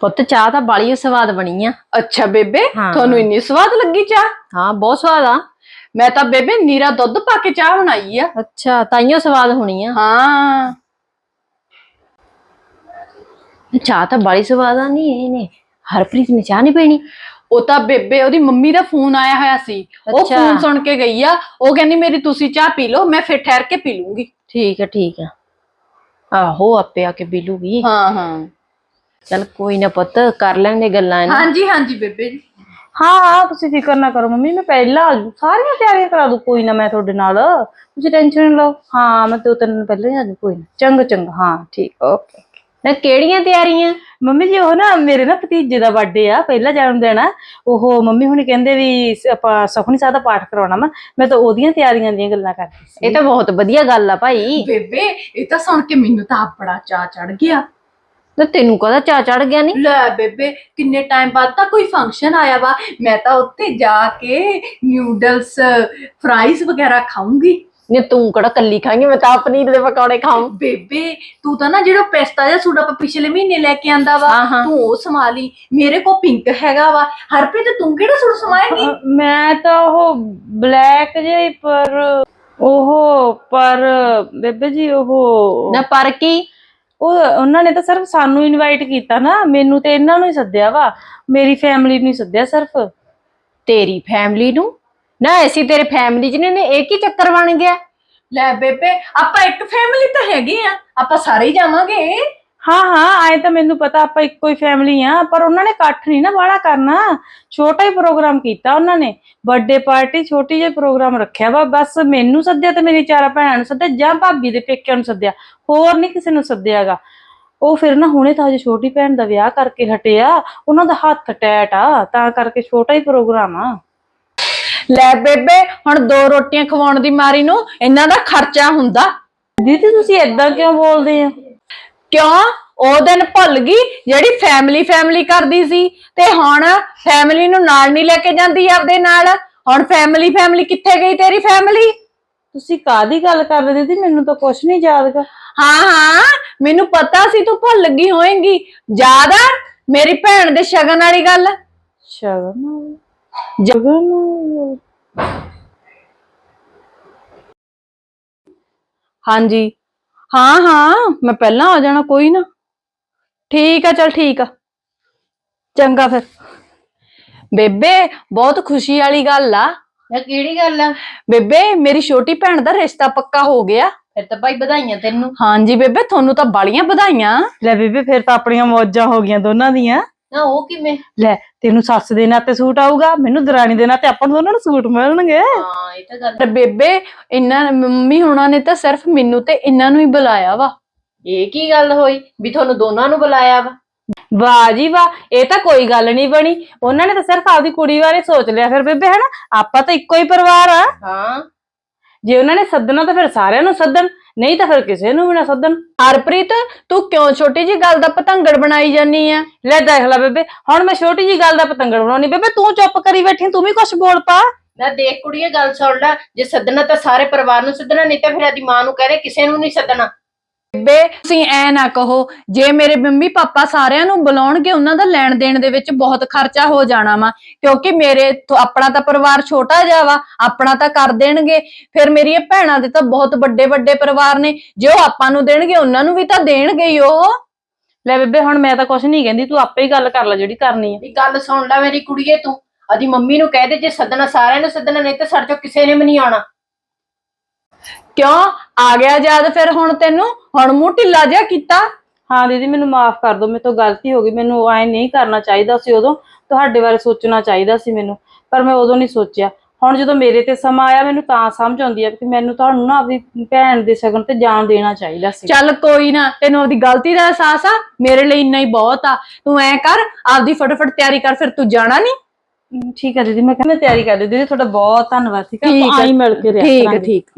ਪੁੱਤ ਚਾਹ ਤਾਂ ਬਾਲੀ ਸਵਾਦ ਬਣੀ ਆ। ਅੱਛਾ ਬੇਬੇ ਹਾਂ। ਤੁਹਾਨੂੰ ਇੰਨੀ ਸਵਾਦ ਲੱਗੀ ਚਾਹ? ਹਾਂ ਬਹੁਤ ਸਵਾਦ ਆ। ਮੈਂ ਤਾਂ ਬੇਬੇ ਨੀਰਾ ਦੁੱਧ ਪਾ ਕੇ ਚਾਹ ਬਣਾਈ ਆ। ਅੱਛਾ ਤਾਈਓ ਸਵਾਦ ਹੋਣੀ ਆ। ਹਾਂ। ਚਾਹ ਤਾਂ ਬਾਲੀ ਸਵਾਦ ਆ ਨਹੀਂ ਇਹਨੇ ਹਰਪ੍ਰੀਤ ਨੇ ਚਾਹ ਨਹੀਂ ਪੀਣੀ? ਉਹ ਤਾਂ ਬੇਬੇ ਉਹਦੀ ਮੰਮੀ ਦਾ ਫੋਨ ਆਇਆ ਹੋਇਆ ਸੀ। ਉਹ ਅੱਛਾ। ਫੋਨ ਸੁਣ ਕੇ ਗਈ ਆ। ਉਹ ਕਹਿੰਦੀ ਮੇਰੀ ਤੁਸੀਂ ਚਾਹ ਪੀ ਲਓ ਮੈਂ ਫਿਰ ਠਹਿਰ ਕੇ ਪੀ ਲੂੰਗੀ। ਠੀਕ ਆ ਠੀਕ ਆ। ਆਹੋ ਆਪੇ ਆ ਕੇ ਪੀਲੂਗੀ ਹਾਂ ਹਾਂ। ਚਲ ਕੋਈ ਨਾ ਪੁੱਤ ਕਰ ਲੈਂਦੇ ਗੱਲਾਂ ਇਹਨਾਂ। ਹਾਂਜੀ ਹਾਂਜੀ ਬੇਬੇ ਜੀ। ਹਾਂ ਹਾਂ ਤੁਸੀਂ ਫਿਕਰ ਨਾ ਕਰੋ ਮੰਮੀ ਮੈਂ ਪਹਿਲਾਂ ਆ ਜੂ। ਸਾਰੀਆਂ ਤਿਆਰੀਆਂ ਕਰਾ ਦੂ ਕੋਈ ਨਾ ਮੈਂ ਤੁਹਾਡੇ ਨਾਲ। ਤੁਸੀਂ ਟੈਨਸ਼ਨ ਨਾ ਲਓ। ਹਾਂ ਮੈਂ ਦੋ ਤਿੰਨ ਦਿਨ ਪਹਿਲਾਂ ਹੀ ਆ ਜੂ ਕੋਈ ਨਾ। ਚੰਗਾ ਚੰਗਾ। ਹਾਂ ਠੀਕ ਓਕੇ ਨਾ ਕਿਹੜੀਆਂ ਤਿਆਰੀਆਂ? ਮੰਮੀ ਜੀ ਉਹ ਨਾ ਮੇਰੇ ਨਾ ਭਤੀਜੇ ਦਾ ਬਰਥਡੇ ਆ ਪਹਿਲਾ ਜਨਮ ਦਿਨ ਆ। ਉਹ ਮੰਮੀ ਹੁਣੀ ਕਹਿੰਦੇ ਵੀ ਸ- ਆਪਾਂ ਸੁਖਨੀ ਸਾਹਿਬ ਦਾ ਪਾਠ ਕਰਾਉਣਾ ਵਾ। ਮੈਂ ਤਾਂ ਉਹਦੀਆਂ ਤਿਆਰੀਆਂ ਦੀਆਂ ਗੱਲਾਂ ਕਰਦੀ ਸੀ। ਇਹ ਤਾਂ ਬਹੁਤ ਵਧੀਆ ਗੱਲ ਆ ਭਾਈ। ਬੇਬੇ ਇਹ ਤਾਂ ਸੁਣ ਕੇ ਮੈਨੂੰ ਤਾਂ ਆਪ ਬੜਾ ਚਾਹ ਚੜ ਗਿਆ। ਤੇ ਤੈਨੂੰ ਕਹਦਾ ਚਾ ਚੜ ਗਿਆ ਨਹੀਂ ਲੈ ਬੇਬੇ ਕਿੰਨੇ ਟਾਈਮ ਬਾਅਦ ਤਾਂ ਕੋਈ ਫੰਕਸ਼ਨ ਆਇਆ ਵਾ। ਮੈਂ ਤਾਂ ਉੱਥੇ ਜਾ ਕੇ ਨਿਊਡਲਸ ਫਰਾਈਜ਼ ਵਗੈਰਾ ਖਾਊਂਗੀ। ਨੇ ਤੂੰ ਕਿਹੜਾ ਕੱਲੀ ਖਾਂਗੀ ਮੈਂ ਤਾਂ ਪਨੀਰ ਦੇ ਪਕੌੜੇ ਖਾਉਂ ਬੇਬੇ ਤੂੰ ਤਾਂ ਨਾ ਜਿਹੜਾ ਪੈਸਤਾ ਜਿਹਾ ਸੂਟ ਆਪਾਂ ਪਿਛਲੇ ਮਹੀਨੇ ਲੈ ਕੇ ਆਂਦਾ ਵਾ। ਤੂੰ ਉਹ ਸਮਾ ਲਈ ਮੇਰੇ ਕੋ ਪਿੰਕ ਹੈਗਾ ਵਾ। ਹਰਪ੍ਰੀਤ ਤੂੰ ਕਿਹੜਾ ਸੂਟ ਸਮਾਏਂਗੀ ਮੈਂ ਤਾਂ ਉਹ ਬਲੈਕ ਜਿਹੀ ਪਰ ਉਹ ਪਰ ਬੇਬੇ ਜੀ ਉਹ ਨਾ ਪਰ ਕੀ? ਉਹ ਉਹਨਾਂ ਨੇ ਤਾਂ ਸਿਰਫ ਸਾਨੂੰ ਇਨਵਾਈਟ ਕੀਤਾ ਨਾ, ਮੈਨੂੰ ਤੇ ਇਹਨਾਂ ਨੂੰ ਹੀ ਸੱਦਿਆ ਵਾ, ਮੇਰੀ ਫੈਮਿਲੀ ਨੂੰ ਹੀ ਸੱਦਿਆ ਸਿਰਫ। ਤੇਰੀ ਫੈਮਿਲੀ ਨੂੰ? ਨਾ ਐਸੀ ਤੇਰੇ ਫੈਮਿਲੀ ਚ ਨੇ ਨੇ ਇਹ ਕੀ ਚੱਕਰ ਬਣ ਗਿਆ? ਲੈ ਬੇਬੇ, ਆਪਾਂ ਇੱਕ ਫੈਮਿਲੀ ਤਾਂ ਹੈਗੇ ਆ, ਆਪਾਂ ਸਾਰੇ ਹੀ ਜਾਵਾਂਗੇ। ਹਾਂ ਹਾਂ ਆਏ ਤਾਂ ਮੈਨੂੰ ਪਤਾ ਆਪਾਂ ਇੱਕੋ ਹੀ ਫੈਮਿਲੀ ਆ ਪਰ ਉਹਨਾਂ ਨੇ ਇਕੱਠ ਨਹੀਂ ਨਾ ਬਾਹਲਾ ਕਰਨਾ। ਛੋਟਾ ਹੀ ਪ੍ਰੋਗਰਾਮ ਕੀਤਾ ਉਹਨਾਂ ਨੇ। ਬਰਥਡੇ ਪਾਰਟੀ ਛੋਟੀ ਜਿਹੀ ਪ੍ਰੋਗਰਾਮ ਰੱਖਿਆ ਵਾ ਬਸ ਮੈਨੂੰ ਸੱਦਿਆ ਤੇ ਮੇਰੀ ਚਾਰਾਂ ਭੈਣਾਂ ਨੂੰ ਸੱਦਿਆ ਜਾਂ ਭਾਬੀ ਦੇ ਪੇਕਿਆਂ ਨੂੰ ਸੱਦਿਆ ਹੋਰ ਨਹੀਂ ਕਿਸੇ ਨੂੰ ਸੱਦਿਆਗਾ। ਉਹ ਫਿਰ ਨਾ ਹੁਣੇ ਤਾਂ ਹਜੇ ਛੋਟੀ ਭੈਣ ਦਾ ਵਿਆਹ ਕਰਕੇ ਹਟਿਆ ਉਹਨਾਂ ਦਾ ਹੱਥ ਟੈਟ ਆ ਤਾਂ ਕਰਕੇ ਛੋਟਾ ਹੀ ਪ੍ਰੋਗਰਾਮ ਆ। ਲੈ ਬੇਬੇ ਹੁਣ ਦੋ ਰੋਟੀਆਂ ਖਵਾਉਣ ਦੀ ਮਾਰੀ ਨੂੰ ਇਹਨਾਂ ਦਾ ਖਰਚਾ ਹੁੰਦਾ। ਦੀਦੀ ਤੁਸੀਂ ਏਦਾਂ ਕਿਉਂ ਬੋਲਦੇ ਆ? ਕਿਉਂ? ਉਹ ਦਿਨ ਭੁੱਲ ਗਈ ਜਿਹੜੀ ਫੈਮਿਲੀ ਫੈਮਿਲੀ ਕਰਦੀ ਸੀ ਤੇ ਹੁਣ ਫੈਮਿਲੀ ਨੂੰ ਨਾਲ ਨਹੀਂ ਲੈ ਕੇ ਜਾਂਦੀ ਆਪਦੇ ਨਾਲ। ਹੁਣ ਫੈਮਿਲੀ ਫੈਮਿਲੀ ਕਿੱਥੇ ਗਈ ਤੇਰੀ ਫੈਮਿਲੀ ਤੁਸੀਂ ਕਾਦੀ ਗੱਲ ਕਰ ਰਹੇ ਦੀਦੀ? ਮੈਨੂੰ ਤਾਂ ਕੁਝ ਨਹੀਂ ਯਾਦਗਾ ਹਾਂ ਹਾਂ ਮੈਨੂੰ ਪਤਾ ਸੀ ਤੂੰ ਭੁੱਲ ਗਈ ਹੋਏਂਗੀ। ਯਾਦ ਆ ਮੇਰੀ ਭੈਣ ਦੇ ਸ਼ਗਨ ਵਾਲੀ ਗੱਲ? ਸ਼ਗਨ ਜਗਨ ਹਾਂਜੀ। ਹਾਂ ਹਾਂ ਮੈਂ ਪਹਿਲਾਂ ਆ ਜਾਣਾ ਕੋਈ ਨਾ। ਠੀਕ ਆ ਚਲ ਠੀਕ ਆ। ਚੰਗਾ ਫਿਰ। ਬੇਬੇ ਬਹੁਤ ਖੁਸ਼ੀ ਵਾਲੀ ਗੱਲ ਆ। ਨਾ ਕਿਹੜੀ ਗੱਲ ਆ? ਬੇਬੇ ਮੇਰੀ ਛੋਟੀ ਭੈਣ ਦਾ ਰਿਸ਼ਤਾ ਪੱਕਾ ਹੋ ਗਿਆ। ਫਿਰ ਤਾਂ ਭਾਈ ਵਧਾਈਆਂ ਤੈਨੂੰ। ਹਾਂਜੀ ਬੇਬੇ ਤੁਹਾਨੂੰ ਤਾਂ ਬਾਲੀਆਂ ਵਧਾਈਆਂ। ਲੈ ਬੀਬੀ ਫਿਰ ਤਾਂ ਆਪਣੀਆਂ ਮੌਜਾਂ ਹੋ ਗਈਆਂ ਦੋਨਾਂ ਦੀਆਂ। ਨਾ ਉਹ ਕਿਵੇਂ? ਲੈ ਤੈਨੂੰ ਸੱਸ ਦੇ ਨਾਤੇ ਸੂਟ ਆਊਗਾ ਮੈਨੂੰ ਦਰਾਣੀ ਦੇ ਨਾਤੇ ਆਪਾਂ ਨੂੰ ਦੋਨਾਂ ਨੂੰ ਸੂਟ ਮਿਲਣਗੇ। ਹਾਂ ਇਹ ਤਾਂ ਗੱਲ ਤੇ ਬੇਬੇ ਇਹਨਾਂ ਮੰਮੀ ਹੁਣਾਂ ਨੇ ਤਾਂ ਸਿਰਫ ਮੈਨੂੰ ਤੇ ਇਹਨਾਂ ਨੂੰ ਹੀ ਬੁਲਾਇਆ ਵਾ। ਇਹ ਕੀ ਗੱਲ ਹੋਈ? ਵੀ ਤੁਹਾਨੂੰ ਦੋਨਾਂ ਨੂੰ ਬੁਲਾਇਆ ਵਾ? ਵਾਹ ਜੀ ਵਾਹ ਇਹ ਤਾਂ ਕੋਈ ਗੱਲ ਨਹੀਂ ਬਣੀ। ਉਹਨਾਂ ਨੇ ਤਾਂ ਸਿਰਫ ਆਪਦੀ ਕੁੜੀ ਬਾਰੇ ਸੋਚ ਲਿਆ। ਫਿਰ ਬੇਬੇ ਹਨਾ? ਆਪਾਂ ਤਾਂ ਇੱਕੋ ਹੀ ਪਰਿਵਾਰ ਆ। ਹਾਂ ਜੇ ਉਹਨਾਂ ਨੇ ਸੱਦਣਾ ਤਾਂ ਫਿਰ ਸਾਰਿਆਂ ਨੂੰ ਸੱਦਣ, ਨਹੀਂ ਤਾਂ ਫਿਰ ਕਿਸੇ ਨੂੰ ਵੀ ਨਾ ਸੱਦਣ। ਹਰਪ੍ਰੀਤ, ਤੂੰ ਕਿਉਂ ਛੋਟੀ ਜੀ ਗੱਲ ਦਾ ਪਤੰਗੜ ਬਣਾਈ ਜਾਨੀ ਆ? ਲੈ ਦੇਖ ਲੈ ਬੇਬੇ, ਹੁਣ ਮੈਂ ਛੋਟੀ ਜੀ ਗੱਲ ਦਾ ਪਤੰਗੜ ਬਣਾਉਣੀ। ਬੇਬੇ, ਤੂੰ ਚੁੱਪ ਕਰੀ ਬੈਠੀ, ਤੂੰ ਵੀ ਕੁਝ ਬੋਲ ਪਾ। ਨਾ ਦੇਖ ਕੁੜੀਏ, ਗੱਲ ਸੁਣ ਲੈ, ਜੇ ਸੱਦਣਾ ਤਾਂ ਸਾਰੇ ਪਰਿਵਾਰ ਨੂੰ ਸੱਦਣਾ, ਨਹੀਂ ਤਾਂ ਫਿਰ ਆਦੀ ਮਾਂ ਨੂੰ ਕਹਦੇ ਕਿਸੇ ਨੂੰ ਨਹੀਂ ਸੱਦਣਾ। ਬੇਬੇ ਤੁਸੀਂ ਐ ਨਾ ਕਹੋ ਜੇ ਮੇਰੇ ਮੰਮੀ ਪਾਪਾ ਸਾਰਿਆਂ ਨੂੰ ਬੁਲਾਉਣਗੇ ਉਹਨਾਂ ਦਾ ਲੈਣ ਦੇਣ ਦੇ ਵਿੱਚ ਬਹੁਤ ਖਰਚਾ ਹੋ ਜਾਣਾ ਵਾ ਕਿਉਂਕਿ ਮੇਰੇ ਤੋਂ ਆਪਣਾ ਤਾਂ ਪਰਿਵਾਰ ਛੋਟਾ ਜਿਹਾ ਵਾ ਆਪਣਾ ਤਾਂ ਕਰ ਦੇਣਗੇ ਫਿਰ ਮੇਰੀਆਂ ਭੈਣਾਂ ਦੇ ਤਾਂ ਬਹੁਤ ਵੱਡੇ ਵੱਡੇ ਪਰਿਵਾਰ ਨੇ ਜੇ ਉਹ ਆਪਾਂ ਨੂੰ ਦੇਣਗੇ ਉਹਨਾਂ ਨੂੰ ਵੀ ਤਾਂ ਦੇਣਗੇ ਹੀ ਉਹ। ਲੈ ਬੇਬੇ ਹੁਣ ਮੈਂ ਤਾਂ ਕੁਝ ਨਹੀਂ ਕਹਿੰਦੀ ਤੂੰ ਆਪੇ ਹੀ ਗੱਲ ਕਰ ਲੈ ਜਿਹੜੀ ਕਰਨੀ ਆ। ਵੀ ਗੱਲ ਸੁਣ ਲੈ ਮੇਰੀ ਕੁੜੀਏ ਤੂੰ ਆਦੀ ਮੰਮੀ ਨੂੰ ਕਹਦੇ ਜੇ ਸੱਦਣਾ ਸਾਰਿਆਂ ਨੂੰ ਸੱਦਣਾ ਨਹੀਂ ਤਾਂ ਸਾਡੇ ਚੋਂ ਕਿਸੇ ਨੇ ਵੀ ਨਹੀਂ ਆਉਣਾ। ਕਿਉਂ? ਆ ਗਿਆ ਯਾਦ ਫਿਰ ਹੁਣ ਤੈਨੂੰ ਹੁਣ ਮੂੰਹ ਢਿੱਲਾ ਜਿਹਾ ਕੀਤਾ। ਹਾਂ ਦੀਦੀ ਮੈਨੂੰ ਮਾਫ ਕਰ ਦਿਓ ਮੇਰੇ ਤੋਂ ਗਲਤੀ ਹੋ ਗਈ। ਮੈਨੂੰ ਐ ਨਹੀਂ ਕਰਨਾ ਚਾਹੀਦਾ ਸੀ ਉਦੋਂ। ਤੁਹਾਡੇ ਬਾਰੇ ਸੋਚਣਾ ਚਾਹੀਦਾ ਸੀ ਮੈਨੂੰ ਪਰ ਮੈਂ ਉਦੋਂ ਨਹੀਂ ਸੋਚਿਆ। ਹੁਣ ਜਦੋਂ ਮੇਰੇ ਤੇ ਸਮਾਂ ਆਇਆ ਮੈਨੂੰ ਤਾਂ ਸਮਝ ਆਉਂਦੀ ਆ ਕਿ ਮੈਨੂੰ ਤੁਹਾਨੂੰ ਨਾ ਆਪਣੀ ਭੈਣ ਦੇ ਸ਼ਗਨ ਤੇ ਜਾਣ ਦੇਣਾ ਚਾਹੀਦਾ ਸੀ। ਚੱਲ ਕੋਈ ਨਾ ਤੈਨੂੰ ਆਪਦੀ ਗਲਤੀ ਦਾ ਅਹਿਸਾਸ ਆ? ਮੇਰੇ ਲਈ ਇੰਨਾ ਹੀ ਬਹੁਤ ਆ। ਤੂੰ ਐ ਕਰ ਆਪਦੀ ਫਟਾਫਟ ਤਿਆਰੀ ਕਰ ਫਿਰ ਤੂੰ ਜਾਣਾ ਨਹੀਂ ਠੀਕ ਹੈ ਦੀਦੀ ਮੈਂ ਕਹਿੰਦਾ ਤਿਆਰੀ ਕਰ ਲਈ। ਦੀਦੀ ਤੁਹਾਡਾ ਬਹੁਤ ਧੰਨਵਾਦ। ਠੀਕ ਹੈ ਆਪਾਂ। ਆਈ ਮਿਲ ਕੇ ਰਿਹਾ ਠੀਕ ਹੈ। ਠੀਕ